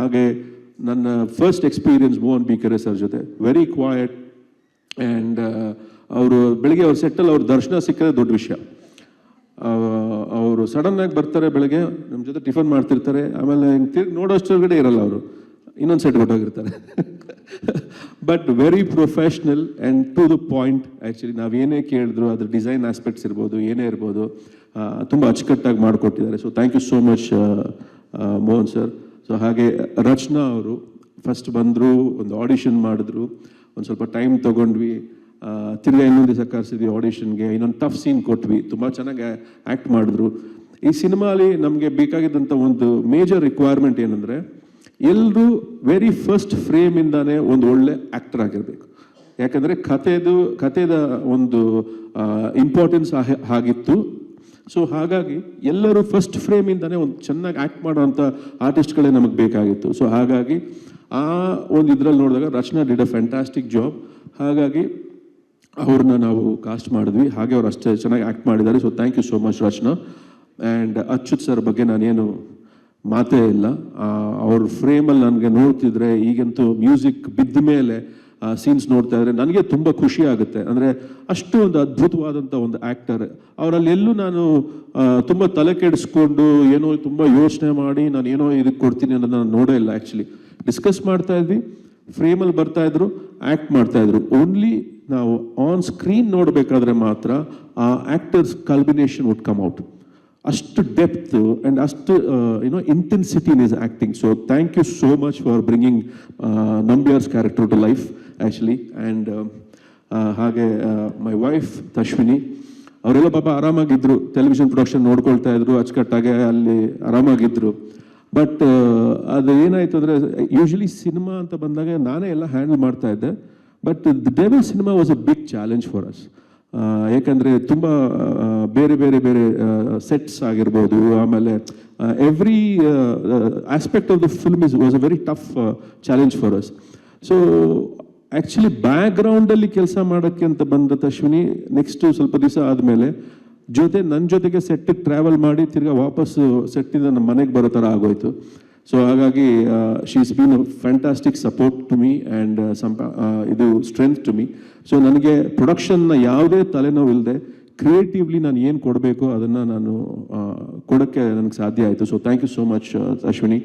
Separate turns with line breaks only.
ಹಾಗೆ ನನ್ನ first experience Mohan B Kere sir ಜೊತೆ. ವೆರಿ ಕ್ವಾಯಟ್ ಆ್ಯಂಡ್ ಅವರು ಬೆಳಿಗ್ಗೆ ಅವ್ರ ಸೆಟ್ಟಲ್ಲಿ ಅವ್ರ ದರ್ಶನ ಸಿಕ್ಕರೆ ದೊಡ್ಡ ವಿಷಯ. ಅವರು ಸಡನ್ನಾಗಿ ಬರ್ತಾರೆ ಬೆಳಗ್ಗೆ ನಮ್ಮ ಜೊತೆ ಟಿಫನ್ ಮಾಡ್ತಿರ್ತಾರೆ, ಆಮೇಲೆ ಹಿಂಗೆ ತಿರ್ಗಿ ನೋಡೋಷ್ಟೊಳಗಡೆ ಇರಲ್ಲ ಅವರು. ಇನ್ನೊಂದು set ಕೊಟ್ಟೋಗಿರ್ತಾರೆ. But very professional and to the point actually ಏನೇ ಕೇಳಿದ್ರು, ಅದ್ರ ಡಿಸೈನ್ ಆಸ್ಪೆಕ್ಟ್ಸ್ ಇರ್ಬೋದು, ಏನೇ ಇರ್ಬೋದು ತುಂಬ ಅಚ್ಚುಕಟ್ಟಾಗಿ ಮಾಡಿಕೊಟ್ಟಿದ್ದಾರೆ. So thank you so much Mohan sir so ಹಾಗೆ ರಚನಾ ಅವರು ಫಸ್ಟ್ ಬಂದರು, ಒಂದು ಆಡಿಷನ್ ಮಾಡಿದ್ರು, ಒಂದು ಸ್ವಲ್ಪ ಟೈಮ್ ತೊಗೊಂಡ್ವಿ. ತಿರ್ಗಾ ಇನ್ನೊಂದು ದಿವಸ ಕರೆಸಿದ್ವಿ ಆಡಿಷನ್ಗೆ ಇನ್ನೊಂದು ಟಫ್ ಸೀನ್ ಕೊಟ್ವಿ. ತುಂಬ ಚೆನ್ನಾಗಿ ಆ್ಯಕ್ಟ್ ಮಾಡಿದ್ರು. ಈ ಸಿನಿಮಾಲಿ ನಮಗೆ ಬೇಕಾಗಿದ್ದಂಥ ಒಂದು ಮೇಜರ್ ರಿಕ್ವೈರ್ಮೆಂಟ್ ಏನಂದರೆ ಎಲ್ಲರೂ ವೆರಿ ಫಸ್ಟ್ ಫ್ರೇಮಿಂದಾನೇ ಒಂದು ಒಳ್ಳೆ ಆ್ಯಕ್ಟರ್ ಆಗಿರಬೇಕು. ಯಾಕಂದರೆ ಕಥೆದು, ಕಥೆದ ಒಂದು ಇಂಪಾರ್ಟೆನ್ಸ್ ಆಗಿತ್ತು. ಸೊ ಹಾಗಾಗಿ ಎಲ್ಲರೂ ಫಸ್ಟ್ ಫ್ರೇಮಿಂದನೇ ಒಂದು ಚೆನ್ನಾಗಿ ಆ್ಯಕ್ಟ್ ಮಾಡೋವಂಥ ಆರ್ಟಿಸ್ಟ್ಗಳೇ ನಮಗೆ ಬೇಕಾಗಿತ್ತು. ಸೊ ಹಾಗಾಗಿ ಆ ಒಂದು ಇದ್ರಲ್ಲಿ ನೋಡಿದಾಗ Rachana did a fantastic job ಹಾಗಾಗಿ ಅವ್ರನ್ನ ನಾವು ಕಾಸ್ಟ್ ಮಾಡಿದ್ವಿ. ಹಾಗೆ ಅವ್ರು ಅಷ್ಟೇ ಚೆನ್ನಾಗಿ ಆ್ಯಕ್ಟ್ ಮಾಡಿದ್ದಾರೆ. So thank you so much Rachana and Achyuth sir ಬಗ್ಗೆ ನಾನೇನು ಮಾತೇ ಇಲ್ಲ. ಅವ್ರ ಫ್ರೇಮಲ್ಲಿ ನನಗೆ ನೋಡ್ತಿದ್ರೆ ಈಗಂತೂ ಮ್ಯೂಸಿಕ್ ಬಿದ್ದ ಮೇಲೆ ಸೀನ್ಸ್ ನೋಡ್ತಾ ಇದ್ರೆ ನನಗೆ ತುಂಬ ಖುಷಿ ಆಗುತ್ತೆ. ಅಂದರೆ ಅಷ್ಟು ಒಂದು ಅದ್ಭುತವಾದಂಥ ಒಂದು ಆ್ಯಕ್ಟರ್ ಅವರಲ್ಲಿ ಎಲ್ಲೂ ನಾನು ತುಂಬ ತಲೆ ಕೆಡಿಸ್ಕೊಂಡು ಏನೋ ತುಂಬ ಯೋಚನೆ ಮಾಡಿ ನಾನು ಏನೋ ಇದಕ್ಕೆ ಕೊಡ್ತೀನಿ ಅನ್ನೋದು ನಾನು ನೋಡೇ ಇಲ್ಲ ಆ್ಯಕ್ಚುಲಿ ಡಿಸ್ಕಸ್ ಮಾಡ್ತಾ ಇದ್ವಿ ಫ್ರೇಮಲ್ಲಿ ಬರ್ತಾ ಇದ್ರು ಆ್ಯಕ್ಟ್ ಮಾಡ್ತಾ ಇದ್ರು. ಓನ್ಲಿ ನಾವು ಆನ್ ಸ್ಕ್ರೀನ್ ನೋಡಬೇಕಾದ್ರೆ ಮಾತ್ರ ಆ actors combination would come out ಅಷ್ಟು ಡೆಪ್ತ್ ಆ್ಯಂಡ್ ಅಷ್ಟು you know intensity in is acting so thank you so much for bringing Nambiar's character to life actually and ಹಾಗೆ ಮೈ ವೈಫ್ ತಶ್ವಿನಿ ಅವರೆಲ್ಲ ಪಾಪ ಆರಾಮಾಗಿದ್ದರು television production ನೋಡ್ಕೊಳ್ತಾ ಇದ್ರು, ಅಚ್ಚುಕಟ್ಟಾಗೆ ಅಲ್ಲಿ ಆರಾಮಾಗಿದ್ರು. ಬಟ್ ಅದು ಏನಾಯಿತು ಅಂದರೆ ಯೂಶ್ವಲಿ ಸಿನಿಮಾ ಅಂತ ಬಂದಾಗ ನಾನೇ ಎಲ್ಲ ಹ್ಯಾಂಡಲ್ ಮಾಡ್ತಾ ಇದ್ದೆ. But devil cinema was a big challenge for us ಯಾಕಂದರೆ ತುಂಬ ಬೇರೆ ಬೇರೆ ಬೇರೆ ಸೆಟ್ಸ್ ಆಗಿರ್ಬೋದು. ಆಮೇಲೆ every aspect of the film is was a very tough challenge for us so actually ಬ್ಯಾಕ್ಗ್ರೌಂಡಲ್ಲಿ ಕೆಲಸ ಮಾಡೋಕ್ಕೆ ಅಂತ ಬಂದ ಅಶ್ವಿನಿ ನೆಕ್ಸ್ಟ್ ಸ್ವಲ್ಪ ದಿವಸ ಆದಮೇಲೆ ಜೊತೆ ನನ್ನ ಜೊತೆಗೆ ಸೆಟ್ಟಿಗೆ ಟ್ರಾವೆಲ್ ಮಾಡಿ ತಿರ್ಗಾ ವಾಪಸ್ಸು ಸೆಟ್ಟಿಂದ ನಮ್ಮ ಮನೆಗೆ ಬರೋ ಥರ ಆಗೋಯ್ತು. ಸೊ ಹಾಗಾಗಿ she's been fantastic support to me and ಸಂಪ ಇದು ಸ್ಟ್ರೆಂತ್ ಟು ಮೀ ಸೊ ನನಗೆ ಪ್ರೊಡಕ್ಷನ್ನ ಯಾವುದೇ ತಲೆನೋವು ಇಲ್ಲದೆ ಕ್ರಿಯೇಟಿವ್ಲಿ ನಾನು ಏನು ಕೊಡಬೇಕು ಅದನ್ನು ನಾನು ಕೊಡೋಕ್ಕೆ ನನಗೆ ಸಾಧ್ಯ ಆಯಿತು. So thank you so much Ashwini.